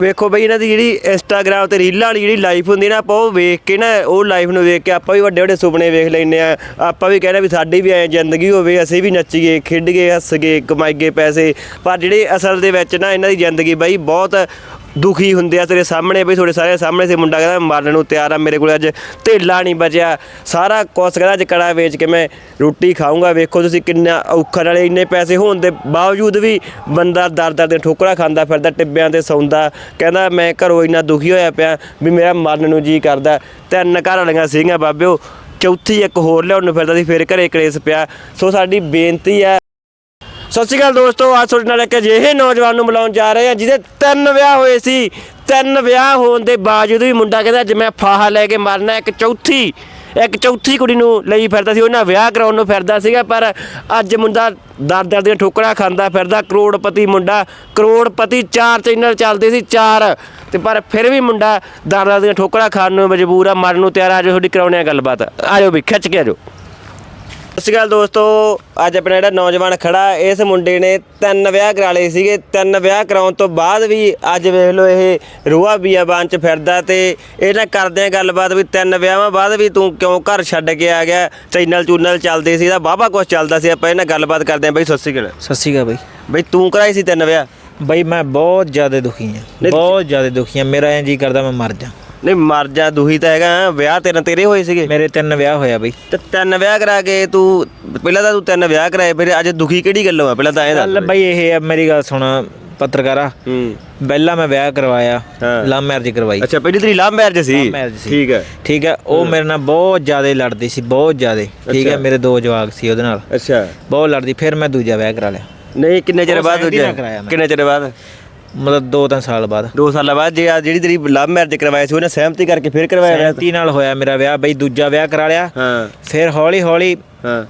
ਵੇਖੋ ਬਈ ਇਹਨਾਂ ਦੀ ਜਿਹੜੀ ਇੰਸਟਾਗ੍ਰam ਤੇ ਰੀਲਾਂ ਵਾਲੀ ਜਿਹੜੀ ਲਾਈਫ ਹੁੰਦੀ ਨਾ, ਆਪਾਂ ਉਹ ਵੇਖ ਕੇ ਨਾ, ਉਹ ਲਾਈਫ ਨੂੰ ਵੇਖ ਕੇ ਆਪਾਂ ਵੀ ਵੱਡੇ ਵੱਡੇ ਸੁਪਨੇ ਵੇਖ ਲੈਂਦੇ ਆ ਆਪਾਂ ਵੀ ਕਹਿੰਦੇ ਵੀ ਸਾਡੀ ਵੀ ਐ ਜ਼ਿੰਦਗੀ ਹੋਵੇ, ਅਸੀਂ ਵੀ ਨੱਚੀਏ, ਖੇਡੀਏ ਹੱਸਗੇ ਕਮਾਈਏ ਪੈਸੇ। ਪਰ ਜਿਹੜੇ ਅਸਲ ਦੇ ਵਿੱਚ ਨਾ, ਇਹਨਾਂ ਦੀ ਜ਼ਿੰਦਗੀ ਬਈ ਬਹੁਤ ਦੁਖੀ ਹੁੰਦੇ ਆ ਤੇਰੇ ਸਾਹਮਣੇ ਬਈ, ਤੁਹਾਡੇ ਸਾਰੇ ਸਾਹਮਣੇ ਸੇ। ਮੁੰਡਾ ਕਹਿੰਦਾ, ਮਰਨ ਨੂੰ ਤਿਆਰ ਆ ਮੇਰੇ ਕੋਲ ਅੱਜ। ਢੇਲਾ ਨਹੀਂ ਬਚਿਆ। ਸਾਰਾ ਕੁਛ ਕਹਿੰਦਾ, ਅੱਜ ਕੜਾ ਵੇਚ ਕੇ ਮੈਂ ਰੋਟੀ ਖਾਊਂਗਾ। ਵੇਖੋ ਤੁਸੀਂ ਕਿੰਨਾ ਔਖਾ, ਨਾਲੇ ਇੰਨੇ ਪੈਸੇ ਹੋਣ ਦੇ ਬਾਵਜੂਦ ਵੀ ਬੰਦਾ ਦਰ ਦਰ ਦੇ ਠੋਕਰਾ ਖਾਂਦਾ ਫਿਰਦਾ, ਟਿੱਬਿਆਂ ਤੇ ਸੌਂਦਾ। ਕਹਿੰਦਾ, ਮੈਂ ਘਰੋਂ ਇੰਨਾ ਦੁਖੀ ਹੋਇਆ ਪਿਆ ਵੀ ਮੇਰਾ ਮਰਨ ਨੂੰ ਜੀ ਕਰਦਾ। ਤਿੰਨ ਘਰ ਵਾਲੀਆਂ ਸੀਗੀਆਂ, ਬਾਬਿਓ। ਚੌਥੀ ਇੱਕ ਹੋਰ ਲਿਆਉਣ ਨੂੰ ਫਿਰਦਾ ਸੀ, ਫਿਰ ਘਰੇ ਕਲੇਸ਼ ਪਿਆ। ਸੋ ਸਾਡੀ ਬੇਨਤੀ ਹੈ ਸਤਿ ਸ਼੍ਰੀ ਅਕਾਲ ਦੋਸਤੋ ਅੱਜ ਤੁਹਾਡੇ ਨਾਲ ਇੱਕ ਅਜਿਹੇ ਨੌਜਵਾਨ ਨੂੰ ਮਿਲਾਉਣ ਜਾ ਰਹੇ ਹਾਂ, ਜਿਹਦੇ ਤਿੰਨ ਵਿਆਹ ਹੋਏ ਸੀ। ਤਿੰਨ ਵਿਆਹ ਹੋਣ ਦੇ ਬਾਵਜੂਦ ਵੀ ਮੁੰਡਾ ਕਹਿੰਦਾ, ਅੱਜ ਮੈਂ ਫਾਹਾ ਲੈ ਕੇ ਮਰਨਾ, ਇੱਕ ਚੌਥੀ ਇੱਕ ਚੌਥੀ ਕੁੜੀ ਨੂੰ ਲਈ ਫਿਰਦਾ ਸੀ। ਉਹਨਾਂ ਵਿਆਹ ਕਰਾਉਣ ਨੂੰ ਫਿਰਦਾ ਸੀਗਾ, ਪਰ ਅੱਜ ਮੁੰਡਾ ਦਰ ਦਰ ਦੀਆਂ ਠੋਕਰਾਂ ਖਾਂਦਾ ਫਿਰਦਾ, ਕਰੋੜਪਤੀ ਮੁੰਡਾ, ਕਰੋੜਪਤੀ ਚਾਰ ਚੈਨਲ ਚੱਲਦੇ ਸੀ, ਚਾਰ। ਤੇ ਪਰ ਫਿਰ ਵੀ ਮੁੰਡਾ ਦਰ ਦਰ ਦੀਆਂ ਠੋਕਰਾਂ ਖਾਣ ਨੂੰ ਮਜਬੂਰ ਆ, ਮਰਨ ਨੂੰ ਤਿਆਰ ਆ। ਜੋ ਤੁਹਾਡੀ ਕਰਾਉਣੇ ਆ ਗੱਲਬਾਤ। ਆਜੋ ਵੀ, ਖਿੱਚ ਕੇ ਆਜੋ। ਸਤਿ ਸ਼੍ਰੀ ਅਕਾਲ ਦੋਸਤੋ ਅੱਜ ਆਪਣਾ ਜਿਹੜਾ ਨੌਜਵਾਨ ਖੜਾ ਇਸ ਮੁੰਡੇ ਨੇ ਤਿੰਨ ਵਿਆਹ ਕਰਾ ਲਏ ਸੀਗੇ। ਤਿੰਨ ਵਿਆਹ ਕਰਾਉਣ ਤੋਂ ਬਾਅਦ ਵੀ ਅੱਜ ਵੇਖ ਲਓ ਇਹ ਰੂਹਾ ਬੀਆਬਾਨ ਚ ਫਿਰਦਾ ਤੇ ਇਹ ਨਾਲ ਕਰਦੇ ਆ ਗੱਲਬਾਤ ਵੀ ਤਿੰਨ ਵਿਆਹਾਂ ਬਾਅਦ ਵੀ ਤੂੰ ਕਿਉਂ ਘਰ ਛੱਡ ਕੇ ਆ ਗਿਆ? ਚੈਨਲ ਚੂਨਲ ਚੱਲਦੇ ਸੀ ਇਹਦਾ ਬਾਬਾ ਕੁਛ ਚੱਲਦਾ ਸੀ। ਆਪਾਂ ਇਹਨਾਂ ਗੱਲਬਾਤ ਕਰਦੇ ਆ ਬਈ ਸਤਿ ਸ਼੍ਰੀ ਅਕਾਲ। ਸਤਿ ਸ਼੍ਰੀ ਅਕਾਲ ਬਾਈ। ਬਈ ਤੂੰ ਕਰਾਈ ਸੀ ਤਿੰਨ ਵਿਆਹ? ਬਾਈ ਮੈਂ ਬਹੁਤ ਜ਼ਿਆਦਾ ਦੁਖੀ ਹਾਂ। ਬਹੁਤ ਜ਼ਿਆਦਾ ਦੁਖੀ ਹਾਂ। ਮੇਰਾ ਐਂ ਜੀ ਕਰਦਾ ਮੈਂ ਮਰ ਜਾ। ਨਹੀਂ ਮਰ ਜਾ ਦੁਹੀ ਤਾਂ ਹੈਗਾ ਵਿਆਹ ਤੇਰੇ ਤੇਰੇ ਹੋਏ ਸੀਗੇ। ਮੇਰੇ ਤਿੰਨ ਵਿਆਹ ਹੋਇਆ ਬਾਈ। ਤੇ ਤਿੰਨ ਵਿਆਹ ਕਰਾ ਕੇ ਤੂੰ ਪਹਿਲਾਂ ਤਾਂ ਤੂੰ ਤਿੰਨ ਵਿਆਹ ਕਰਾਏ ਫਿਰ ਅੱਜ ਦੁਖੀ ਕਿਹੜੀ ਗੱਲੋਂ ਆ? ਪਹਿਲਾਂ ਤਾਂ ਇਹ ਚੱਲ ਦੱਸ ਬਾਈ ਇਹ ਆ ਮੇਰੀ ਗੱਲ ਸੁਣ ਪੱਤਰਕਾਰਾ। ਹੂੰ। ਪਹਿਲਾਂ ਮੈਂ ਵਿਆਹ ਕਰਵਾਇਆ। ਲਵ ਮੈਰਿਜ ਕਰਵਾਈ। ਅੱਛਾ ਪਹਿਲੀ ਤੇਰੀ ਲਵ ਮੈਰਿਜ ਸੀ। ਠੀਕ ਹੈ। ਠੀਕ ਹੈ ਉਹ ਮੇਰੇ ਨਾਲ ਬਹੁਤ ਜ਼ਿਆਦਾ ਲੜਦੀ ਸੀ ਬਹੁਤ ਜ਼ਿਆਦਾ। ਠੀਕ ਹੈ। ਮੇਰੇ ਦੋ ਜਵਾਕ ਸੀ ਉਹਦੇ ਨਾਲ। ਅੱਛਾ। ਬਹੁਤ ਲੜਦੀ ਫਿਰ ਮੈਂ ਦੂਜਾ ਵਿਆਹ ਕਰਾ ਲਿਆ। ਨਹੀਂ ਕਿੰਨੇ ਚਿਰ ਬਾਅਦ ਦੂਜਾ। ਕਿੰਨੇ ਚਿਰ ਬਾਅਦ? ਮਤਲਬ 2-3 ਸਾਲ ਬਾਅਦ। 2 ਸਾਲਾਂ ਬਾਅਦ ਜੇ ਆ ਜਿਹੜੀ ਤੇਰੀ ਲਵ ਮੈਰਿਜ ਕਰਵਾਇਆ ਸੀ ਉਹਨੇ ਸਹਿਮਤੀ ਕਰਕੇ ਫਿਰ ਕਰਵਾਇਆ ਵਿਆਹ? ਸਹਿਮਤੀ ਨਾਲ ਹੋਇਆ ਮੇਰਾ ਵਿਆਹ ਬਈ ਦੂਜਾ ਵਿਆਹ ਕਰਾ ਲਿਆ। ਹਾਂ। ਫਿਰ ਹੌਲੀ ਹੌਲੀ ਹਾਂ।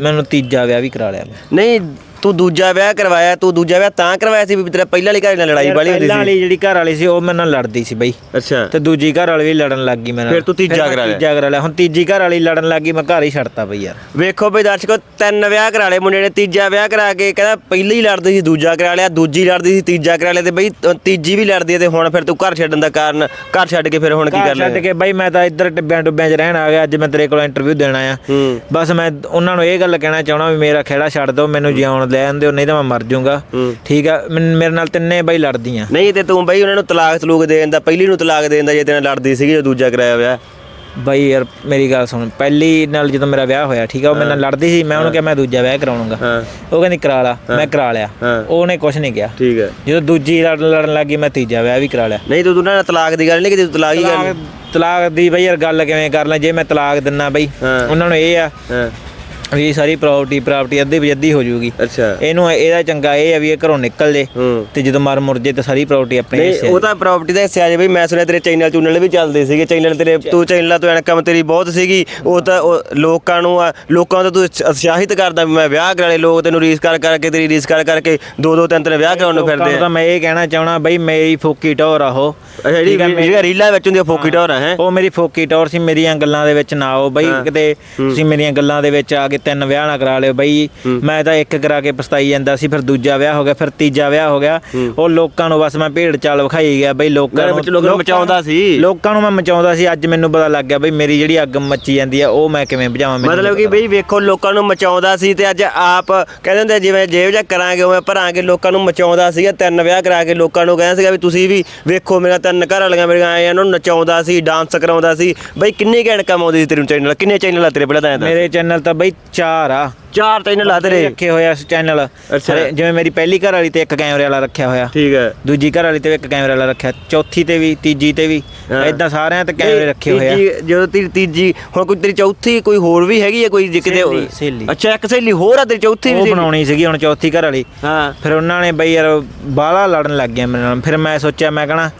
ਮੈਨੂੰ ਤੀਜਾ ਵਿਆਹ ਵੀ ਕਰਾ ਲਿਆ ਮੈਂ। ਨਹੀਂ ਤੂੰ ਦੂਜਾ ਵਿਆਹ ਕਰਵਾਇਆ ਤੂੰ ਦੂਜਾ ਵਿਆਹ ਤਾਂ ਕਰਵਾਇਆ ਸੀ ਵੀ ਤੇਰਾ ਪਹਿਲਾਂ ਵਾਲੀ ਘਰ ਨਾਲ ਲੜਾਈ ਵਾਲੀ ਹੁੰਦੀ ਪਹਿਲਾਂ ਸੀ? ਵਾਲੀ ਜਿਹੜੀ ਘਰ ਵਾਲੀ ਸੀ ਉਹ ਮੇਰੇ ਨਾਲ ਲੜਦੀ ਸੀ ਬਈ। ਅੱਛਾ। ਤੇ ਦੂਜੀ ਘਰ ਵਾਲੀ ਵੀ ਲੜਨ ਲੱਗ ਗਈ ਮੇਰੇ ਨਾਲ। ਫਿਰ ਤੂੰ ਤੀਜਾ ਮੈਂ ਕਰਾ ਲਿਆ। ਤੀਜਾ ਕਰਾ ਲਿਆ। ਹੁਣ ਤੀਜੀ ਘਰ ਵਾਲੀ ਲੜਨ ਲੱਗ ਗਈ ਮੈਂ ਘਰ ਹੀ ਛੱਡਤਾ ਬਈ ਯਾਰ। ਵੇਖੋ ਬਈ ਦਰਸ਼ਕੋ ਤਿੰਨ ਵਿਆਹ ਕਰਾ ਲਏ ਮੁੰਡੇ ਨੇ ਤੀਜਾ ਵਿਆਹ ਕਰਾ ਕੇ ਕਹਿੰਦਾ ਪਹਿਲੀ ਲੜਦੀ ਸੀ ਦੂਜਾ ਕਰਾ ਲਿਆ ਦੂਜੀ ਲੜਦੀ ਸੀ ਤੀਜਾ ਕਰਾ ਲਿਆ ਤੇ ਬਈ ਤ- ਤੀਜੀ ਵੀ ਲੜਦੀ ਹੈ ਤੇ ਹੁਣ ਫਿਰ ਤੂੰ ਘਰ ਛੱਡਣ ਦਾ ਕਾਰਨ ਘਰ ਛੱਡ ਕੇ ਫਿਰ ਹੁਣ ਕੀ ਘਰ ਕਰ ਛੱਡ ਲਿਆ ਕੇ ਬਈ ਮੈਂ ਤਾਂ ਇੱਧਰ ਟਿੱਬਿਆਂ ਟੁੱਬਿਆਂ 'ਚ ਰਹਿਣ ਆ ਗਿਆ ਅੱਜ ਮੈਂ ਤੇਰੇ ਕੋਲ ਇੰਟਰਵਿਊ ਦੇਣ ਹੂੰ। ਬਸ ਮੈਂ ਉਹਨਾਂ ਨੂੰ ਇਹ ਗੱਲ ਕਹਿਣਾ ਚਾਹਣਾ ਵੀ ਮੇਰਾ ਖੇੜਾ ਛੱਡ ਦਿਓ ਮੈਨੂੰ ਜਿਉਣ ਲੈਣ ਦਿਓ ਨਹੀਂ ਤਾਂ ਮੈਂ ਮਰ ਜਾਊਂਗਾ। ਹੂੰ। ਠੀਕ ਆ ਮੈਨ- ਮੇਰੇ ਨਾਲ ਤਿੰਨੇ ਬਈ ਲੜਦੀਆਂ। ਨਹੀਂ ਤੇ ਤੂੰ ਬਈ ਉਹਨਾਂ ਨੂੰ ਤਲਾਕ ਤਲੂਕ ਦੇ ਦਿੰਦਾ ਪਹਿਲੀ ਨੂੰ ਤਲਾਕ ਦੇ ਦਿੰਦਾ ਜੇ ਤੇਰੇ ਨਾਲ ਲੜਦੀ ਸੀਗੀ ਜੋ ਦੂਜਾ ਕਰਾਇਆ ਵਿਆਹ। ਬਈ ਯਾਰ ਮੇਰੀ ਗੱਲ ਸੁਣ ਪਹਿਲੀ ਨਾਲ ਜਦੋਂ ਮੇਰਾ ਵਿਆਹ ਹੋਇਆ ਠੀਕ ਆ ਉਹ ਮੇਰੇ ਨਾਲ ਲੜਦੀ ਸੀ ਮੈਂ ਉਹਨੂੰ ਕਿਹਾ ਮੈਂ ਦੂਜਾ ਵਿਆਹ ਕਰਾਉਣਾਗਾ। ਹਾਂ। ਉਹ ਕਹਿੰਦੀ ਕਰਾ ਲਾ ਮੈਂ ਕਰਾ ਲਿਆ। ਹਾਂ। ਉਹਨੇ ਕੁਝ ਨਹੀਂ ਕਿਹਾ। ਠੀਕ ਹੈ ਜਦੋਂ ਦੂਜੀ ਲੜਨ ਲੜਨ ਲੱਗੀ ਮੈਂ ਤੀਜਾ ਵਿਆਹ ਵੀ ਕਰਾ ਲਿਆ। ਨਹੀਂ ਤੂੰ ਉਹਨਾਂ ਨਾਲ ਤਲਾਕ ਦੀ ਗੱਲ ਨਹੀਂ ਕਿ ਤੂੰ ਤਲਾਕ ਹੀ ਗੱਲ ਤਲਾਕ ਦੀ ਬਈ ਯਾਰ ਗੱਲ ਕਿਵੇਂ ਕਰ ਲਾਂ ਜੇ ਮੈਂ ਤਲਾਕ ਦਿੰਨਾ ਬਈ ਹਾਂ। ਉਹਨਾਂ ਨੂੰ ਇਹ ਆ ਹਾਂ। ਵੀ ਸਾਰੀ ਪ੍ਰਾਪਰਟੀ ਪ੍ਰਾਪਰਟੀ ਅੱਧੀ ਬਜੱਦੀ ਹੋ ਜਾਊਗੀ। ਅੱਛਾ। ਇਹਨੂੰ ਇਹਦਾ ਚੰਗਾ ਇਹ ਆ ਵੀ ਇਹ ਘਰੋਂ ਨਿਕਲ ਜੇ ਤੇ ਜਦੋਂ ਮਰ ਮੁਰ ਜੇ ਤੇ ਸਾਰੀ ਪ੍ਰਾਪਰਟੀ ਆਪਣੇ ਹਿੱਸੇ ਉਹ ਤਾਂ ਪ੍ਰਾਪਰਟੀ ਦਾ ਹਿੱਸਾ ਜੇ ਬਈ ਮੈਂ ਸੁਣਿਆ ਤੇਰੇ ਚੈਨਲ ਚੂਨਲ ਵੀ ਚੱਲਦੇ ਸੀਗੇ। ਚੈਨਲ ਤੇਰੇ ਤੂੰ ਚੈਨਲਾਂ ਤੋਂ ਇਨਕਮ ਤੇਰੀ ਬਹੁਤ ਸੀਗੀ। ਉਹ ਤਾਂ ਲੋਕਾਂ ਨੂੰ ਲੋਕਾਂ ਤੋਂ ਤੂੰ ਉਤਸ਼- ਉਤਸ਼ਾਹਿਤ ਕਰਦਾ ਵੀ ਮੈਂ ਵਿਆਹ ਕਰਾ ਲਏ। ਲੋਕ ਤੈਨੂੰ ਰੀਸ ਕਰ ਕਰਕੇ ਤੇਰੀ ਰੀਸ ਕਰ ਕਰਕੇ ਦੋ ਦੋ ਤਿੰਨ ਤਿੰਨ ਵਿਆਹ ਕਰਾਉਣ ਨੂੰ ਫਿਰਦੇ ਆ। ਤਾਂ ਮੈਂ ਇਹ ਕਹਿਣਾ ਚਾਹਣਾ ਬਈ ਮੇਰੀ ਫੋਕੀ ਟੌਰ ਆ ਉਹ। ਜਿਹੜੀ ਜਿਹੜੀ ਰੀਲਾਂ ਵਿੱਚ ਹੁੰਦੀ ਆ ਫੋਕੀ ਟੌਰ ਹੈ? ਉਹ ਮੇਰੀ ਫੋਕੀ ਟੌਰ ਸੀ ਮੇਰੀਆਂ ਗੱਲਾਂ ਦੇ ਵਿੱਚ ਨਾ ਆਓ ਬਈ ਕਿਤੇ ਤੁਸੀਂ ਮੇਰੀਆਂ ਗੱਲਾਂ ਦੇ ਵਿੱਚ ਆ ਕੇ ਤਿੰਨ ਵਿਆਹ ਨਾ ਕਰਾ ਲਿਓ ਬਈ। ਮੈਂ ਤਾਂ ਇੱਕ ਕਰਾ ਕੇ ਪਛਤਾਈ ਜਾਂਦਾ ਸੀ ਫਿਰ ਦੂਜਾ ਵਿਆਹ ਹੋ ਗਿਆ ਫਿਰ ਤੀਜਾ ਵਿਆਹ ਹੋ ਗਿਆ। ਉਹ ਲੋਕਾਂ ਨੂੰ ਬਸ ਮੈਂ ਭੇਡ ਚਾਲ ਵਿਖਾਈ ਗਿਆ ਬਈ ਲੋਕਾਂ ਨੂੰ ਲੋਕਾਂ ਨੂੰ ਮਚਾਉਂਦਾ ਸੀ। ਲੋਕਾਂ ਨੂੰ ਮੈਂ ਮਚਾਉਂਦਾ ਸੀ ਅੱਜ ਮੈਨੂੰ ਪਤਾ ਲੱਗ ਗਿਆ ਬਈ ਮੇਰੀ ਜਿਹੜੀ ਅੱਗ ਮੱਚੀ ਜਾਂਦੀ ਆ ਉਹ ਮੈਂ ਕਿਵੇਂ ਬੁਝਾਵਾਂ ਮਤਲਬ ਕਿ ਬਈ ਵੇਖੋ ਲੋਕਾਂ ਨੂੰ ਮਚਾਉਂਦਾ ਸੀ ਤੇ ਅੱਜ ਆਪ ਕਹਿੰਦੇ ਹੁੰਦੇ ਜਿਵੇਂ ਜੇਬ ਜਾ ਕਰਾਂਗੇ ਉਵੇਂ ਭਰਾਂਗੇ ਲੋਕਾਂ ਨੂੰ ਮਚਾਉਂਦਾ ਸੀਗਾ ਤਿੰਨ ਵਿਆਹ ਕਰਾ ਕੇ ਲੋਕਾਂ ਨੂੰ ਕਹਿੰਦਾ ਸੀਗਾ ਵੀ ਤੁਸੀਂ ਵੀ ਵੇਖੋ ਮੇਰਾ ਤਿੰਨ ਘਰ ਵਾਲੀਆਂ ਮੇਰੀਆਂ ਆਏ ਇਹਨਾਂ ਨੂੰ ਨਚਾਉਂਦਾ ਸੀ ਡਾਂਸ ਕਰਾਉਂਦਾ ਸੀ। ਬਈ ਕਿੰਨੀ ਕੁ ਇਨਕਮ ਆਉਂਦੀ ਸੀ ਤੇਰੇ ਚੈਨਲ ਕਿੰਨੇ ਚੈਨਲ ਆ ਤੇਰੇ ਪਹਿਲਾਂ ਤਾਂ। ਮੇਰੇ ਚੈਨਲ ਤਾਂ ਬਈ ਚਾਰ ਆ। ਚਾਰ ਚੈਨਲ ਆ ਤੇਰੇ। ਰੱਖੇ ਹੋਇਆ ਚੈਨਲ। ਜਿਵੇਂ ਮੇਰੀ ਪਹਿਲੀ ਘਰ ਵਾਲੀ ਤੇ ਇੱਕ ਕੈਮਰੇ ਵਾਲਾ ਰੱਖਿਆ ਹੋਇਆ। ਠੀਕ ਹੈ। ਦੂਜੀ ਘਰ ਵਾਲੀ ਤੇ ਇੱਕ ਕੈਮਰੇ ਵਾਲਾ ਰੱਖਿਆ। ਚੌਥੀ ਤੇ ਵੀ ਤੀਜੀ ਤੇ ਵੀ। ਇਦਾਂ ਸਾਰਿਆਂ ਤੇ ਕੈਮਰੇ ਰੱਖੇ ਹੋਏ ਆ। ਜਦੋਂ ਤੇਰੀ ਤੀਜੀ ਹੁਣ ਕੋਈ ਤੇਰੀ ਚੌਥੀ ਕੋਈ ਹੋਰ ਵੀ ਹੈਗੀ ਹੈ ਕੋਈ ਜੇ ਕਿਤੇ। ਅੱਛਾ ਇੱਕ ਸਹੇਲੀ ਹੋਰ ਆ ਤੇਰੀ ਚੌਥੀ ਵੀ? ਬਣਾਉਣੀ ਸੀਗੀ ਹੁਣ ਚੌਥੀ ਘਰ ਵਾਲੀ। ਹਾਂ। ਫਿਰ ਉਹਨਾਂ ਨੇ ਬਈ ਯਾਰ ਬਾਹਲਾ ਲੜਨ ਲੱਗ ਗਿਆ ਮੇਰੇ ਨਾਲ। ਫਿਰ ਮੈਂ ਸੋਚਿਆ ਮੈਂ ਕਹਣਾ।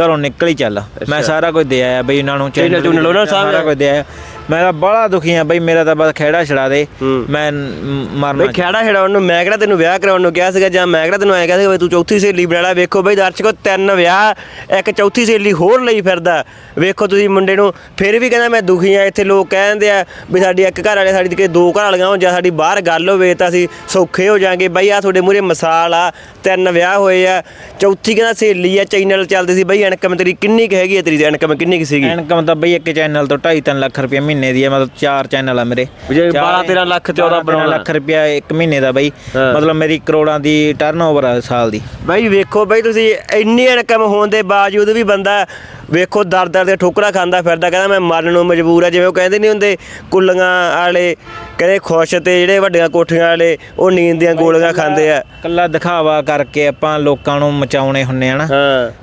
ਘਰੋਂ ਨਿਕਲ ਹੀ ਚੱਲ। ਮੈਂ ਸਾਰਾ ਕੁਝ ਦੇ ਆਇਆ ਬਈ ਉਹਨਾਂ ਨੂੰ ਚੈਨਲ ਚੂਨਲ ਉਹਨਾਂ ਸਾਰਾ ਕੁਝ ਦੇ ਆਇਆ। ਮੈਂ ਤਾਂ ਬੜਾ ਦੁਖੀ ਆ ਬਈ ਮੇਰਾ ਤਾਂ ਬਸ ਖਹਿੜਾ ਛੜਾ ਦੇ। ਹੂੰ। ਮੈਂ ਮਰਨਾ ਬਈ ਖੇੜਾ ਛਡਾਉਣ ਨੂੰ ਮੈਂ ਕਿਹੜਾ ਤੈਨੂੰ ਵਿਆਹ ਕਰਾਉਣ ਨੂੰ ਕਿਹਾ ਸੀਗਾ ਜਾਂ ਮੈਂ ਕਿਹੜਾ ਤੈਨੂੰ ਐਂ ਕਿਹਾ ਸੀਗਾ ਵੀ ਤੂੰ ਚੌਥੀ ਸਹੇਲੀ ਬਣਾ ਲੈ ਵੇਖੋ ਬਈ ਦਰਸ਼ਕੋ ਤਿੰਨ ਵਿਆਹ ਇੱਕ ਚੌਥੀ ਸਹੇਲੀ ਹੋਰ ਲਈ ਫਿਰਦਾ। ਵੇਖੋ ਤੁਸੀਂ ਮੁੰਡੇ ਨੂੰ ਫਿਰ ਵੀ ਕਹਿੰਦਾ ਮੈਂ ਦੁਖੀ ਆ ਇੱਥੇ ਲੋਕ ਕਹਿੰਦੇ ਆ ਵੀ ਸਾਡੀ ਇੱਕ ਘਰ ਵਾਲੇ ਸਾਡੀ ਕਿ ਦੋ ਘਰ ਵਾਲੀਆਂ ਹੋਣ ਜਾਂ ਸਾਡੀ ਬਾਹਰ ਗੱਲ ਹੋਵੇ ਤਾਂ ਅਸੀਂ ਸੌਖੇ ਹੋ ਜਾਾਂਗੇ। ਬਈ ਆ ਤੁਹਾਡੇ ਮੂਰੇ ਮਿਸਾਲ ਆ ਤਿੰਨ ਵਿਆਹ ਹੋਏ ਆ ਚੌਥੀ ਕਹਿੰਦਾ ਸਹੇਲੀ ਆ ਚੈਨਲ ਚੱਲਦੇ ਸੀ ਬਈ ਇਨਕਮ ਤੇਰੀ ਕਿੰਨੀ ਕੁ ਹੈਗੀ ਆ ਤੇਰੀ ਇਨਕਮ ਕਿੰਨੀ ਕੁ ਸੀਗੀ? ਇਨਕਮ ਤਾਂ ਬਈ ਇੱਕ ਚੈਨਲ ਤੋਂ 2.5 ਲੱਖ ਰੁਪਏ ਮਹੀਨੇ ਦੀ ਹੈ ਮਤਲਬ ਚਾਰ ਚੈਨਲ ਆ ਮੇਰੇ। ਜੇ ਚਾਰ- 12 13 ਲੱਖ ਤੇ ਉਹਦਾ 12 ਬਣਾਉਣਾ। ਲੱਖ ਰੁਪਇਆ ਇੱਕ ਮਹੀਨੇ ਦਾ ਬਈ। ਮਤਲਬ ਮੇਰੀ ਕਰੋੜਾਂ ਦੀ ਟਰਨਓਵਰ ਆ ਸਾਲ ਦੀ। ਬਾਈ ਵੇਖੋ ਬਾਈ ਤੁਸੀਂ ਇੰਨੀ ਇਨਕਮ ਹੋਣ ਦੇ ਬਾਵਜੂਦ ਵੀ ਬੰਦਾ ਵੇਖੋ ਦਰ ਦਰ ਦੇ ਠੋਕਰਾਂ ਖਾਂਦਾ ਫਿਰਦਾ ਕਹਿੰਦਾ ਮੈਂ ਮਰਨ ਨੂੰ ਮਜਬੂਰ ਆ ਜਿਵੇਂ ਉਹ ਕਹਿੰਦੇ ਨਹੀਂ ਹੁੰਦੇ ਕੁੱਲੀਆਂ ਵਾਲੇ ਕਹਿੰਦੇ ਖੁਸ਼ ਤੇ ਜਿਹੜੇ ਵੱਡੀਆਂ ਕੋਠੀਆਂ ਵਾਲੇ ਉਹ ਨੀਂਦ ਦੀਆਂ ਗੋਲੀਆਂ ਖਾਂਦੇ ਆ। ਕੱਲਾ ਦਿਖਾਵਾ ਕਰਕੇ ਆਪਾਂ ਲੋਕਾਂ ਨੂੰ ਮਚਾਉਣੇ ਹੁੰਨੇ ਆ ਨਾ।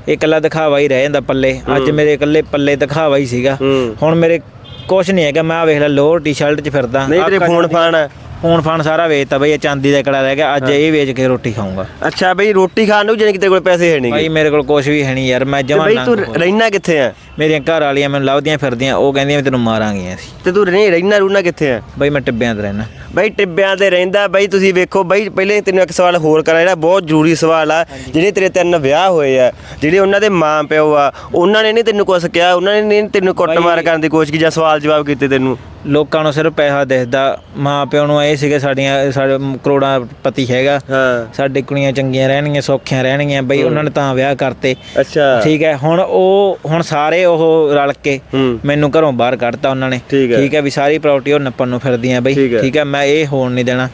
ਇਹ ਕੱਲਾ ਦਿਖਾਵਾ ਹੀ ਰਹਿ ਜਾਂਦਾ ਪੱਲੇ। ਅੱਜ ਮੇਰੇ ਇਕੱਲੇ ਪੱਲੇ ਦਿਖਾਵਾ ਹੀ ਸੀਗਾ। ਹੁਣ ਮੇਰੇ ਕੁਛ ਨਹੀਂ ਹੈਗਾ ਮੈਂ ਆ ਵੇਖ ਲੈ ਲੋਅਰ ਟੀ-ਸ਼ਰਟ 'ਚ ਫਿਰਦਾ। ਨਹੀਂ ਤੇਰੇ ਫੋਨ ਫਾਨ ਆ ਫੋਨ ਫਾਨ ਸਾਰਾ ਵੇਚਤਾ ਬਈ ਇਹ ਚਾਂਦੀ ਦਾ ਕੜਾ ਰਹਿ ਗਿਆ ਅੱਜ ਇਹ ਵੇਚ ਕੇ ਰੋਟੀ ਖਾਊਂਗਾ। ਅੱਛਾ ਬਈ ਰੋਟੀ ਖਾਣ ਨੂੰ ਜਾਨੀ ਕਿਤੇ ਕੋਲ ਪੈਸੇ ਹੈ ਨਹੀਂ ਭਾਈ ਮੇਰੇ ਕੋਲ ਕੁਛ ਵੀ ਹੈ ਨਹੀਂ ਯਾਰ ਮੈਂ ਤੇ ਬਈ ਤੂੰ ਰਹਿਣਾ ਕਿੱਥੇ ਆ ਮੇਰੀਆਂ ਘਰ ਵਾਲੀਆਂ ਮੈਨੂੰ ਲੱਭਦੀਆਂ ਫਿਰਦੀਆਂ ਉਹ ਕਹਿੰਦੀਆਂ ਵੀ ਤੈਨੂੰ ਮਾਰਾਂਗੇ ਅਸੀਂ। ਤੇ ਤੂੰ ਨਹੀਂ ਰਹਿਣਾ ਰੂਣਾ ਕਿੱਥੇ ਆ ਬਈ ਮੈਂ ਟਿੱਬਿਆਂ ਤੇ ਰਹਿਣਾ। ਬਈ ਟਿੱਬਿਆਂ ਤੇ ਰਹਿੰਦਾ ਬਈ ਤੁਸੀਂ ਵੇਖੋ ਬਈ ਪਹਿਲੇ ਤੈਨੂੰ ਇੱਕ ਸਵਾਲ ਹੋਰ ਕਰਾਂ ਜਿਹੜਾ ਬਹੁਤ ਜ਼ਰੂਰੀ ਸਵਾਲ ਆ ਜਿਹੜੇ ਤੇਰੇ ਤਿੰਨ ਵਿਆਹ ਹੋਏ ਆ ਜਿਹੜੇ ਉਹਨਾਂ ਦੇ ਮਾਂ ਪਿਓ ਆ ਉਹਨਾਂ ਨੇ ਨਹੀਂ ਤੈਨੂੰ ਕੁਝ ਕਿਹਾ ਉਹਨਾਂ ਨੇ ਨਹੀਂ ਤੈਨੂੰ ਕੁੱਟਮਾਰ ਕਰਨ ਦੀ ਕੋਸ਼ਿਸ਼ ਕੀਤੀ ਜਾਂ ਸਵਾਲ ਜਵਾਬ ਕੀਤੇ ਤੈਨੂੰ? ਲੋਕਾਂ ਨੂੰ ਸਿਰਫ ਪੈਸਾ ਦਿਖਦਾ ਮਾਂ ਪਿਓ ਨੂੰ ਇਹ ਸੀਗੇ ਸਾਡੀਆਂ ਸਾਡੇ ਕਰੋੜਾਂ ਪਤੀ ਹੈਗਾ। ਹਾਂ। ਸਾਡੇ ਕੁੜੀਆਂ ਚੰਗੀਆਂ ਰਹਿਣਗੀਆਂ ਸੌਖੀਆਂ ਰਹਿਣਗੀਆਂ ਬਈ ਉਹਨਾਂ ਨੇ ਤਾਂ ਵਿਆਹ ਕਰਤੇ। ਅੱਛਾ। ਠੀਕ ਹੈ ਹੁਣ ਉਹ ਹੁਣ ਸਾਰੇ ਉਹ ਰਲ ਕੇ ਮੈਨੂੰ ਘਰੋਂ ਬਾਹਰ ਕੱਢਤਾ ਉਹਨਾਂ ਨੇ। ਠੀਕ ਹੈ। ਵੀ ਸਾਰੀ ਪ੍ਰਾਪਰਟੀ ਉਹ ਨੱਪਣ ਨੂੰ ਫਿਰਦੀਆਂ ਬਈ। ਠੀਕ ਹੈ ਮੈਂ ਇਹ ਹੋਣ ਨਹੀਂ ਦੇਣਾ।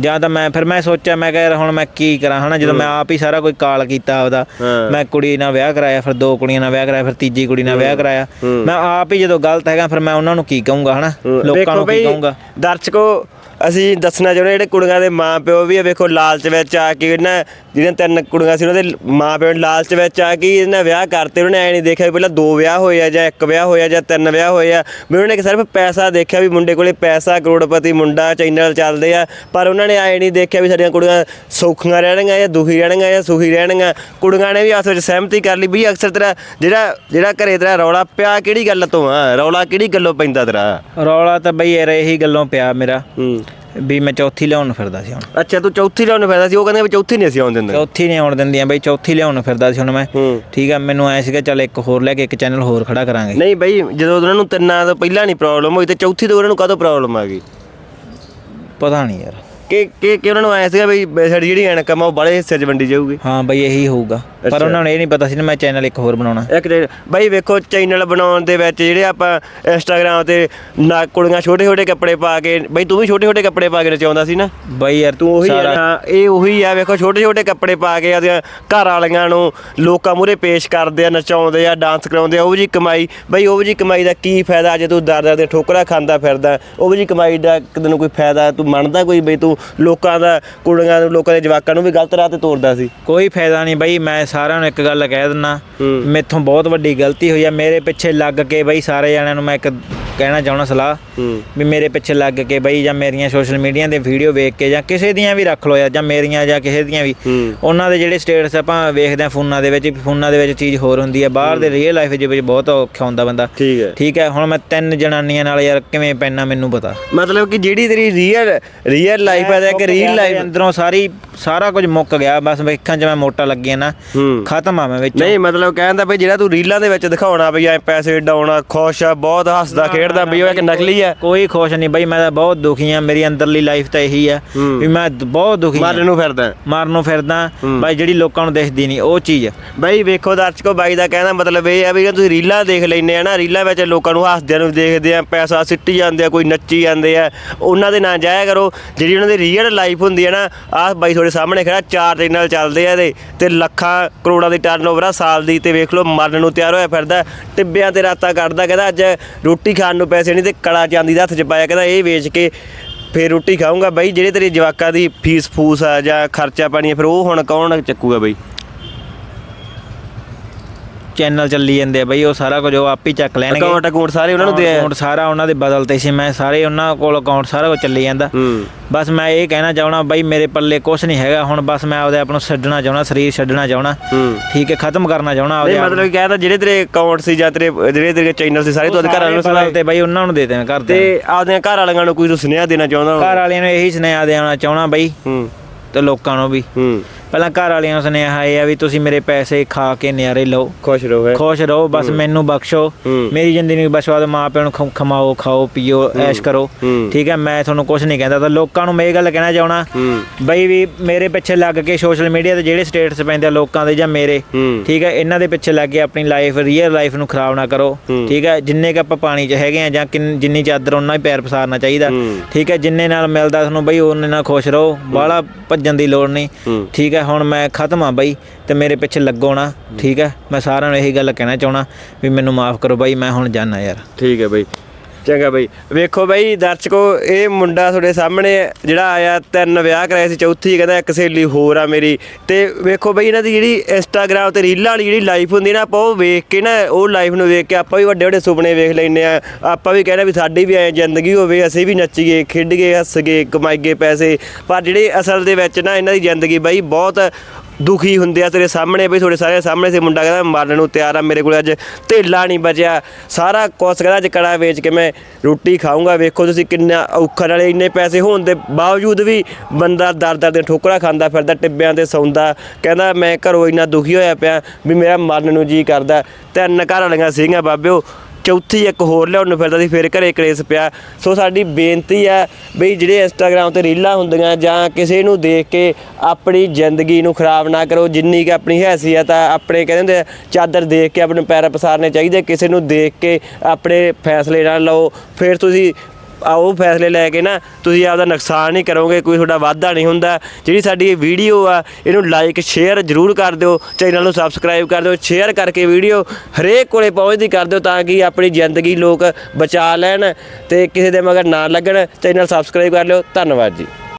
ਜਾਂ ਤਾਂ ਮੈਂ ਫਿਰ ਮੈਂ ਸੋਚਿਆ ਮੈਂ ਕਿਹਾ ਯਾਰ ਹੁਣ ਮੈਂ ਕੀ ਕਰਾਂ ਹਨਾ? ਜਦੋਂ ਮੈਂ ਆਪ ਹੀ ਸਾਰਾ ਕੋਈ ਕਾਲ ਕੀਤਾ ਆਪਦਾ। ਮੈਂ ਕੁੜੀ ਨਾਲ ਵਿਆਹ ਕਰਾਇਆ ਫਿਰ ਦੋ ਕੁੜੀਆਂ ਨਾਲ ਵਿਆਹ ਕਰਾਇਆ ਫਿਰ ਤੀਜੀ ਕੁੜੀ ਨਾਲ ਵਿਆਹ ਕਰਾਇਆ। ਮੈਂ ਆਪ ਹੀ ਜਦੋਂ ਗਲਤ ਹੈਗਾ ਫਿਰ ਮੈਂ ਉਹਨਾਂ ਨੂੰ ਕੀ ਕਹੂੰਗਾ ਹਨਾ? ਲੋਕਾਂ ਨੂੰ ਕੀ ਕਹੂੰਗਾ? ਦਰਸ਼ਕੋ ਅਸੀਂ ਦੱਸਣਾ ਚਾਹੁੰਦੇ ਜਿਹੜੇ ਕੁੜੀਆਂ ਦੇ ਮਾਂ ਪਿਓ ਵੀ ਆ ਵੇਖੋ ਲਾਲਚ ਵਿੱਚ ਆ ਕੇ ਇਹਨਾਂ ਜਿਹੜੀਆਂ ਤਿੰਨ ਕੁੜੀਆਂ ਸੀ ਉਹਨਾਂ ਦੇ ਮਾਂ ਪਿਓ ਨੇ ਲਾਲਚ ਵਿੱਚ ਆ ਕੇ ਇਹਨਾਂ ਵਿਆਹ ਕਰਤੇ ਉਹਨੇ ਐ ਨਹੀਂ ਦੇਖਿਆ ਵੀ ਪਹਿਲਾਂ ਦੋ ਵਿਆਹ ਹੋਏ ਆ ਜਾਂ ਇੱਕ ਵਿਆਹ ਹੋਇਆ ਜਾਂ ਤਿੰਨ ਵਿਆਹ ਹੋਏ ਆ। ਵੀ ਉਹਨਾਂ ਨੇ ਸਿਰਫ ਪੈਸਾ ਦੇਖਿਆ ਵੀ ਮੁੰਡੇ ਕੋਲੇ ਪੈਸਾ ਕਰੋੜਪਤੀ ਮੁੰਡਾ ਚੈਨਲ ਚੱਲਦੇ ਆ। ਪਰ ਉਹਨਾਂ ਨੇ ਐ ਨਹੀਂ ਦੇਖਿਆ ਵੀ ਸਾਡੀਆਂ ਕੁੜੀਆਂ ਸੌਖੀਆਂ ਰਹਿਣਗੀਆਂ ਜਾਂ ਦੁਖੀ ਰਹਿਣਗੀਆਂ ਜਾਂ ਸੁਖੀ ਰਹਿਣਗੀਆਂ। ਕੁੜੀਆਂ ਨੇ ਵੀ ਆਪਸ ਵਿੱਚ ਸਹਿਮਤੀ ਕਰ ਲਈ ਵੀ ਅਕਸਰ ਤੇਰਾ ਜਿਹੜਾ ਜਿਹੜਾ ਘਰੇ ਤੇਰਾ ਰੌਲਾ ਪਿਆ ਕਿਹੜੀ ਗੱਲ ਤੋਂ ਆ? ਰੌਲਾ ਕਿਹੜੀ ਗੱਲੋਂ ਪੈਂਦਾ ਤੇਰਾ? ਰੌਲਾ ਤਾਂ ਬਈ ਯਾਰ ਇਹੀ ਗੱਲੋਂ ਪਿਆ ਮੇਰਾ। ਹੂੰ। ਵੀ ਮੈਂ ਚੌਥੀ ਲਿਆਉਣ ਨੂੰ ਫਿਰਦਾ ਸੀ ਹੁਣ। ਅੱਛਾ ਤੂੰ ਚੌਥੀ ਲਿਆਉਣ ਨੂੰ ਫਿਰਦਾ ਸੀ ਉਹ ਕਹਿੰਦੇ ਵੀ ਚੌਥੀ ਨਹੀਂ ਅਸੀਂ ਆਉਣ ਦਿੰਦੇ। ਚੌਥੀ ਨਹੀਂ ਆਉਣ ਦਿੰਦੀਆਂ ਬਈ ਚੌਥੀ ਲਿਆਉਣ ਨੂੰ ਫਿਰਦਾ ਸੀ ਹੁਣ ਮੈਂ। ਠੀਕ ਆ ਮੈਨੂੰ ਐ ਸੀਗਾ ਚੱਲ ਇੱਕ ਹੋਰ ਲੈ ਕੇ ਇੱਕ ਚੈਨਲ ਹੋਰ ਖੜਾ ਕਰਾਂਗੇ। ਨਹੀਂ ਬਈ ਜਦੋਂ ਉਹਨਾਂ ਨੂੰ ਤਿੰਨਾਂ ਤੋਂ ਪਹਿਲਾਂ ਨਹੀਂ ਪ੍ਰੋਬਲਮ ਹੋਈ ਤੇ ਚੌਥੀ ਤੋਂ ਉਹਨਾਂ ਨੂੰ ਕਾਹਤੋਂ ਪ੍ਰੋਬਲਮ ਆ ਗਈ? ਪਤਾ ਨਹੀਂ ਯਾਰ। ਕਿ ਕਿ ਕਿ ਉਹਨਾਂ ਨੂੰ ਆਇਆ ਸੀਗਾ ਵੀ ਸਾਡੀ ਜਿਹੜੀ ਇਨਕਮ ਆ ਉਹ ਬੜੇ ਹਿੱਸੇ 'ਚ ਵੰਡੀ ਜਾਊਗੀ। ਹਾਂ ਬਈ ਇਹੀ ਹੋਊਗਾ। ਪਰ ਉਹਨਾਂ ਨੂੰ ਇਹ ਨਹੀਂ ਪਤਾ ਸੀ ਨਾ ਮੈਂ ਚੈਨਲ ਇੱਕ ਹੋਰ ਬਣਾਉਣਾ। ਇੱਕ ਬਈ ਵੇਖੋ ਚੈਨਲ ਬਣਾਉਣ ਦੇ ਵਿੱਚ ਜਿਹੜੇ ਆਪਾਂ ਇੰਸਟਾਗ੍ਰam ਤੇ ਨਾ ਕੁੜੀਆਂ ਛੋਟੇ ਛੋਟੇ ਕੱਪੜੇ ਪਾ ਕੇ ਬਈ ਤੂੰ ਵੀ ਛੋਟੇ ਛੋਟੇ ਕੱਪੜੇ ਪਾ ਕੇ ਨਚਾਉਂਦਾ ਸੀ ਨਾ? ਬਈ ਯਾਰ ਤੂੰ ਉਹੀ ਨਾ, ਇਹ ਉਹੀ ਆ ਵੇਖੋ ਛੋਟੇ ਛੋਟੇ ਕੱਪੜੇ ਪਾ ਕੇ ਆਦੀਆਂ ਘਰ ਵਾਲੀਆਂ ਨੂੰ ਲੋਕਾਂ ਮੂਹਰੇ ਪੇਸ਼ ਕਰਦੇ ਆ ਨਚਾਉਂਦੇ ਆ ਡਾਂਸ ਕਰਾਉਂਦੇ ਆ ਉਹ ਜੀ ਕਮਾਈ। ਬਈ ਉਹ ਜੀ ਕਮਾਈ ਦਾ ਕੀ ਫਾਇਦਾ ਜੇ ਤੂੰ ਦਰ ਦਰ ਦੇ ਠੋਕਰਾ ਖਾਂਦਾ ਫਿਰਦਾ ਉਹ ਜੀ ਕਮਾਈ ਦਾ ਕਿਤੇ ਨੂੰ ਕੋਈ ਫਾਇਦਾ ਤੂੰ ਮੰਨਦਾ ਕੋਈ ਬਈ ਤੂੰ ਲੋਕਾਂ ਦਾ ਕੁੜੀਆਂ ਨੂੰ ਲੋਕਾਂ ਦੇ ਜਵਾਕਾਂ ਨੂੰ ਵੀ ਗਲਤ ਰਾਹ ਤੇ ਤੋਰਦਾ ਸੀ। ਕੋਈ ਫਾਇਦਾ ਨਹੀਂ ਬਈ ਮੈਂ ਸਾਰਿਆਂ ਨੂੰ ਇੱਕ ਗੱਲ ਕਹਿ ਦਿੰਨਾ। ਮੇਥੋਂ ਬਹੁਤ ਵੱਡੀ ਗਲਤੀ ਹੋਈ ਆ। ਮੇਰੇ ਪਿੱਛੇ ਲੱਗ ਕੇ ਬਈ ਸਾਰੇ ਜਣਿਆਂ ਨੂੰ ਮੈਂ ਇੱਕ ਕਹਿਣਾ ਚਾਹਣਾ ਸਲਾਹ ਹੂੰ। ਵੀ ਮੇਰੇ ਪਿੱਛੇ ਲੱਗ ਕੇ ਬਈ ਜਾਂ ਮੇਰੀਆਂ ਸੋਸ਼ਲ ਮੀਡੀਆ ਦੇ ਵੀਡੀਓ ਵੇਖ ਕੇ ਜਾਂ ਕਿਸੇ ਦੀਆਂ ਵੀ ਰੱਖ ਲਓ ਯਾਰ ਜਾਂ ਮੇਰੀਆਂ ਜਾਂ ਕਿਸੇ ਦੀਆਂ ਵੀ। ਉਹਨਾਂ ਦੇ ਜਿਹੜੇ ਸਟੇਟਸ ਆਪਾਂ ਵੇਖਦੇ ਆ ਫੋਨਾਂ ਦੇ ਵਿੱਚ ਫੋਨਾਂ ਦੇ ਵਿੱਚ ਚੀਜ਼ ਹੋਰ ਹੁੰਦੀ ਹੈ। ਬਾਹਰ ਦੇ ਰੀਅਲ ਲਾਈਫ ਦੇ ਵਿੱਚ ਬਹੁਤ ਔਖਾ ਹੁੰਦਾ ਬੰਦਾ। ਠੀਕ ਹੈ। ਠੀਕ ਹੈ ਹੁਣ ਮੈਂ ਤਿੰਨ ਜਨਾਨੀਆਂ ਨਾਲ ਯਾਰ ਕਿਵੇਂ ਪੈਣਾ ਮੈਨੂੰ ਪਤਾ। ਮਤਲਬ ਕਿ ਜਿਹੜੀ ਤੇਰੀ ਰੀਅਲ ਰੀਅਲ ਲਾਈਫ ਹੈ ਤੇ ਇੱਕ ਰੀਲ ਲਾਈਫ ਅੰਦਰੋਂ ਸਾਰੀ ਸਾਰਾ ਕੁਝ ਮੁੱਕ ਗਿਆ ਬਸ ਵੇਖਾਂ ਚ ਮੈਂ ਮੋਟਾ ਲੱਗਿਆ ਨਾ ਹੂੰ। ਖਤਮ ਆ ਮੈਂ ਵਿੱਚ। ਨਹੀਂ ਮਤਲਬ ਕਹਿੰਦਾ ਬਈ ਜਿਹੜਾ ਤੂੰ ਰੀਲਾਂ ਦੇ ਵਿੱਚ ਦਿਖਾਉਣਾ ਬਈ ਐ ਪੈਸੇ ਡਾਉਣਾ ਖੁਸ਼ ਆ ਬਹੁਤ ਹੱਸਦਾ ਖੇਡਦਾ ਬਈ ਉਹ ਇੱਕ ਨਕਲੀ ਆ। ਕੋਈ ਖੁਸ਼ ਨਹੀਂ ਬਈ ਮੈਂ ਤਾਂ ਬਹੁਤ ਦੁਖੀ ਆ ਮੇਰੀ ਅੰਦਰਲੀ ਲਾਈਫ ਤਾਂ ਇਹੀ ਆ। ਵੀ ਮੈਂ ਬਹੁਤ ਦੁਖੀ ਆ। ਮਰਨ ਨੂੰ ਫਿਰਦਾ। ਮਰਨ ਨੂੰ ਫਿਰਦਾ। ਬਾਈ ਜਿਹੜੀ ਲੋਕਾਂ ਨੂੰ ਦਿਖਦੀ ਨਹੀਂ ਉਹ ਚੀਜ਼। ਬਈ ਵੇਖੋ ਦਰਸ਼ਕੋ ਬਾਈ ਦਾ ਕਹਿੰਦਾ ਮਤਲਬ ਇਹ ਆ ਵੀ ਜੇ ਤੁਸੀਂ ਰੀਲਾਂ ਦੇਖ ਲੈਨੇ ਆ ਨਾ ਰੀਲਾਂ ਵਿੱਚ ਲੋਕਾਂ ਨੂੰ ਹੱਸਦਿਆਂ ਨੂੰ ਦੇਖਦੇ ਆ ਪੈਸਾ ਸਿੱਟੀ ਜਾਂਦੇ ਆ ਕੋਈ ਨੱਚੀ ਜਾਂਦੇ ਆ ਉਹਨਾਂ ਦੇ ਨਾਂ ਜਾਇਆ ਕਰੋ ਜਿਹੜੀ ਉਹਨਾਂ ਦੀ ਰੀਅਲ ਲਾਈਫ ਹੁੰਦੀ ਹੈ ਨਾ ਆਹ ਬਾਈ ਤੁਹਾਡੇ ਸਾਹਮਣੇ ਖੜਾ, ਚਾਰ ਚੈਨਲ ਚੱਲਦੇ ਆ ਇਹਦੇ ਤੇ ਲੱਖਾਂ ਕਰੋੜਾਂ ਦੀ ਟਰਨਓਵਰ ਆ ਸਾਲ ਦੀ ਤੇ ਵੇਖ ਲਓ, ਮਰਨ ਨੂੰ ਤਿਆਰ ਹੋਇਆ ਫਿਰਦਾ, ਟਿੱਬਿਆਂ ਤੇ ਰਾਤਾਂ ਕੱਢਦਾ, ਕਹਿੰਦਾ ਅੱਜ ਰੋਟੀ ਖਾਣ ਨੂੰ ਪੈਸੇ ਨਹੀਂ ਤੇ ਕੜਾ ਚਾਂਦੀ ਦਾ ਹੱਥ 'ਚ ਪਾਇਆ, ਕਹਿੰਦਾ ਇਹ ਵੇਚ ਕੇ ਫੇਰ ਰੋਟੀ ਖਾਊਂਗਾ ਬਾਈ, ਜਿਹੜੇ ਤੇਰੇ ਜਵਾਕਾਂ ਦੀ ਫੀਸ ਫੂਸ ਆ ਜਾਂ ਖਰਚਾ ਪਾਣੀ ਆ, ਫਿਰ ਉਹ ਹੁਣ ਕੌਣ ਚੱਕੂਗਾ ਬਾਈ? ਚੈਨਲ ਚੱਲੀ ਜਾਂਦੇ ਆ ਬਈ ਉਹ ਸਾਰਾ ਕੁਝ ਉਹ ਆਪ ਹੀ ਚੱਕ ਲੈਣਗੇ। ਅਕਾਊਂਟ ਅਕਾਊਂਟ ਸਾਰੇ ਉਹਨਾਂ ਨੂੰ ਦੇ ਅਕਾਊਂਟ ਸਾਰਾ ਉਹਨਾਂ ਦੇ ਬਦਲਤੇ ਸੀ ਮੈਂ ਸਾਰੇ ਉਹਨਾਂ ਕੋਲ ਅਕਾਊਂਟ ਸਾਰਾ ਕੁਝ ਚੱਲੀ ਜਾਂਦਾ। ਬਸ ਮੈਂ ਇਹ ਕਹਿਣਾ ਚਾਹਣਾ ਬਈ ਮੇਰੇ ਪੱਲੇ ਕੁਝ ਨਹੀਂ ਹੈਗਾ ਹੁਣ ਬਸ ਮੈਂ ਆਪਦੇ ਆਪ ਨੂੰ ਛੱਡਣਾ ਚਾਹਣਾ ਸਰੀਰ ਛੱਡਣਾ ਚਾਹਣਾ ਠੀਕ ਹੈ ਖਤਮ ਕਰਨਾ ਚਾਹਣਾ ਆਪਦੇ ਨਹੀਂ ਮਤਲਬ ਕਹਿੰਦਾ ਜਿਹੜੇ ਤੇਰੇ ਅਕਾਊਂਟ ਸੀ ਜਾਂ ਤੇਰੇ ਜਿਹੜੇ ਤੇਰੇ ਚੈਨਲ ਸੀ ਸਾਰੇ ਤੂੰ ਘਰ ਵਾਲਿਆਂ ਨੂੰ ਸੁਣਾ। ਤੇ ਬਈ ਉਹਨਾਂ ਨੂੰ ਦੇ ਦੇਣਾ ਘਰ ਦੇ ਤੇ ਆਪਦੇ ਘਰ ਵਾਲਿਆਂ ਨੂੰ ਕੋਈ ਤੂੰ ਸੁਨੇਹਾ ਦੇਣਾ ਚਾਹੁੰਦਾ ਘਰ ਵਾਲਿਆਂ ਨੂੰ ਇਹੀ ਸੁਨੇਹਾ ਦੇਣਾ ਚਾਹਣਾ ਬਈ। ਤੇ ਲੋਕਾਂ ਨੂੰ ਵੀ। ਹੂੰ। ਪਹਿਲਾਂ ਘਰ ਵਾਲਿਆਂ ਨੂੰ ਸੁਨੇਹਾ ਇਹ ਆ ਵੀ ਤੁਸੀਂ ਮੇਰੇ ਪੈਸੇ ਖਾ ਕੇ ਨਿਆਰੇ ਲਓ। ਖੁਸ਼ ਰਹੋ ਹੈ ਖੁਸ਼ ਰਹੋ ਬਸ ਮੈਨੂੰ ਬਖਸ਼ੋ। ਮੇਰੀ ਜ਼ਿੰਦਗੀ ਨੂੰ ਬਖਸ਼ਵਾ ਦਿਓ ਮਾਂ ਪਿਓ ਨੂੰ ਖਮਾਓ ਖਾਓ ਪੀਓ ਐਸ਼ ਕਰੋ। ਠੀਕ ਹੈ ਮੈਂ ਤੁਹਾਨੂੰ ਕੁਝ ਨਹੀਂ ਕਹਿੰਦਾ। ਤਾਂ ਲੋਕਾਂ ਨੂੰ ਮੈਂ ਇਹ ਗੱਲ ਕਹਿਣਾ ਚਾਹਣਾ ਬਈ ਵੀ ਮੇਰੇ ਪਿੱਛੇ ਲੱਗ ਕੇ ਸੋਸ਼ਲ ਮੀਡੀਆ ਤੇ ਜਿਹੜੇ ਸਟੇਟਸ ਪੈਂਦੇ ਆ ਲੋਕਾਂ ਦੇ ਜਾਂ ਮੇਰੇ ਠੀਕ ਹੈ ਇਹਨਾਂ ਦੇ ਪਿੱਛੇ ਲੱਗ ਕੇ ਆਪਣੀ ਲਾਈਫ ਰੀਅਲ ਲਾਈਫ ਨੂੰ ਖਰਾਬ ਨਾ ਕਰੋ। ਠੀਕ ਹੈ ਜਿੰਨੇ ਕ ਆਪਾਂ ਪਾਣੀ 'ਚ ਹੈਗੇ ਆ ਜਾਂ ਜਿੰਨੀ ਚਾਦਰ ਉਹਨਾਂ ਹੀ ਪੈਰ ਪਸਾਰਨਾ ਚਾਹੀਦਾ। ਠੀਕ ਹੈ ਜਿੰਨੇ ਨਾਲ ਮਿਲਦਾ ਤੁਹਾਨੂੰ ਬਈ ਉਹਨੇ ਨਾਲ ਖੁਸ਼ ਰਹੋ। ਬਾਹਲਾ ਭੱਜਣ ਦੀ ਲੋੜ ਨਹੀਂ। ਠੀਕ ਹੈ ਹੁਣ ਮੈਂ ਖਤਮ ਆ ਬਾਈ ਤੇ ਮੇਰੇ ਪਿੱਛੇ ਲੱਗੋ ਨਾ, ਠੀਕ ਹੈ? ਮੈਂ ਸਾਰਿਆਂ ਨੂੰ ਇਹੀ ਗੱਲ ਕਹਿਣਾ ਚਾਹਣਾ ਵੀ ਮੈਨੂੰ ਮਾਫ ਕਰੋ ਬਾਈ, ਮੈਂ ਹੁਣ ਜਾਣਾ ਯਾਰ। ਠੀਕ ਹੈ ਬਾਈ। ਚੰਗਾ ਬਈ। ਵੇਖੋ ਬਈ, ਦਰਸ਼ਕੋ, ਇਹ ਮੁੰਡਾ ਤੁਹਾਡੇ ਸਾਹਮਣੇ ਜਿਹੜਾ ਆਇਆ, ਤਿੰਨ ਵਿਆਹ ਕਰਾਏ ਸੀ, ਚੌਥੀ ਕਹਿੰਦਾ ਇੱਕ ਸਹੇਲੀ ਹੋਰ ਆ ਮੇਰੀ। ਤੇ ਵੇਖੋ ਬਈ, ਇਹਨਾਂ ਦੀ ਜਿਹੜੀ ਇੰਸਟਾਗ੍ਰam ਤੇ ਰੀਲਾਂ ਵਾਲੀ ਜਿਹੜੀ ਲਾਈਫ ਹੁੰਦੀ ਨਾ, ਆਪਾਂ ਉਹ ਵੇਖ ਕੇ ਨਾ, ਉਹ ਲਾਈਫ ਨੂੰ ਵੇਖ ਕੇ ਆਪਾਂ ਵੀ ਵੱਡੇ ਵੱਡੇ ਸੁਪਨੇ ਵੇਖ ਲੈਂਦੇ ਆ ਆਪਾਂ ਵੀ ਕਹਿੰਦੇ ਵੀ ਸਾਡੀ ਵੀ ਐ ਜ਼ਿੰਦਗੀ ਹੋਵੇ, ਅਸੀਂ ਵੀ ਨੱਚੀਏ, ਖੇਡੀਏ ਹੱਸਗੇ ਕਮਾਈਏ ਪੈਸੇ। ਪਰ ਜਿਹੜੇ ਅਸਲ ਦੇ ਵਿੱਚ ਨਾ, ਇਹਨਾਂ ਦੀ ਜ਼ਿੰਦਗੀ ਬਈ ਬਹੁਤ ਦੁਖੀ ਹੁੰਦੇ ਆ ਤੇਰੇ ਸਾਹਮਣੇ ਬਈ ਤੁਹਾਡੇ ਸਾਰੇ ਸਾਹਮਣੇ ਸੀ। ਮੁੰਡਾ ਕਹਿੰਦਾ, ਮਾਰਨ ਨੂੰ ਤਿਆਰ ਆ, ਮੇਰੇ ਕੋਲ ਅੱਜ ਧੇਲਾ ਨਹੀਂ ਬਚਿਆ। ਸਾਰਾ ਕੁਛ ਕਹਿੰਦਾ, ਅੱਜ ਕੜਾ ਵੇਚ ਕੇ ਮੈਂ ਰੋਟੀ ਖਾਊਂਗਾ। ਵੇਖੋ ਤੁਸੀਂ ਕਿੰਨਾ ਔਖਾ, ਨਾਲੇ ਇੰਨੇ ਪੈਸੇ ਹੋਣ ਦੇ ਬਾਵਜੂਦ ਵੀ ਬੰਦਾ ਦਰ ਦਰ ਦੇ ਠੋਕਰਾ ਖਾਂਦਾ ਫਿਰਦਾ, ਟਿੱਬਿਆਂ ਤੇ ਸੌਂਦਾ। ਕਹਿੰਦਾ, ਮੈਂ ਘਰੋਂ ਇੰਨਾ ਦੁਖੀ ਹੋਇਆ ਪਿਆ ਵੀ ਮੇਰਾ ਮਰਨ ਨੂੰ ਜੀ ਕਰਦਾ। ਤਿੰਨ ਘਰ ਵਾਲੀਆਂ ਸੀਗੀਆਂ ਬਾਬਿਓ। ਚੌਥੀ ਇੱਕ ਹੋਰ ਲਿਆਉਣ ਨੂੰ ਫਿਰਦਾ ਸੀ ਫਿਰ ਘਰੇ ਕਲੇਸ਼ ਪਿਆ। ਸੋ ਸਾਡੀ ਬੇਨਤੀ ਹੈ ਬਈ ਜਿਹੜੇ ਇੰਸਟਾਗ੍ਰam ਤੇ ਰੀਲਾਂ ਹੁੰਦੀਆਂ ਜਾਂ ਕਿਸੇ ਨੂੰ ਦੇਖ ਕੇ ਆਪਣੀ ਜ਼ਿੰਦਗੀ ਨੂੰ ਖਰਾਬ ਨਾ ਕਰੋ ਜਿੰਨੀ ਕਿ ਆਪਣੀ ਹੈਸੀਅਤ ਆ ਆਪਣੇ ਕਹਿੰਦੇ ਹੁੰਦੇ ਆ, ਚਾਦਰ ਦੇਖ ਕੇ ਆਪਣੇ ਪੈਰ ਪਸਾਰਨੇ ਚਾਹੀਦੇ ਕਿਸੇ ਨੂੰ ਦੇਖ ਕੇ ਆਪਣੇ ਫੈਸਲੇ ਨਾ ਲਓ। ਫਿਰ ਤੁਸੀਂ ਆ ਉਹ ਫੈਸਲੇ ਲੈ ਕੇ ਨਾ ਤੁਸੀਂ ਆਪਦਾ ਨੁਕਸਾਨ ਨਹੀਂ ਕਰੋਗੇ, ਕੋਈ ਤੁਹਾਡਾ ਵਾਧਾ ਨਹੀਂ ਹੁੰਦਾ। ਜਿਹੜੀ ਸਾਡੀ ਇਹ ਵੀਡੀਓ ਆ, ਇਹਨੂੰ ਲਾਈਕ ਸ਼ੇਅਰ ਜ਼ਰੂਰ ਕਰ ਦਿਓ, ਚੈਨਲ ਨੂੰ ਸਬਸਕ੍ਰਾਈਬ ਕਰ ਦਿਓ ਸ਼ੇਅਰ ਕਰਕੇ ਵੀਡੀਓ ਹਰੇਕ ਕੋਲੇ ਪਹੁੰਚਦੀ ਕਰ ਦਿਓ ਤਾਂ ਕਿ ਆਪਣੀ ਜ਼ਿੰਦਗੀ ਲੋਕ ਬਚਾ ਲੈਣ ਤੇ ਕਿਸੇ ਦੇ ਮਗਰ ਨਾ ਲੱਗਣ। ਚੈਨਲ ਸਬਸਕ੍ਰਾਈਬ ਕਰ ਲਿਓ। ਧੰਨਵਾਦ ਜੀ।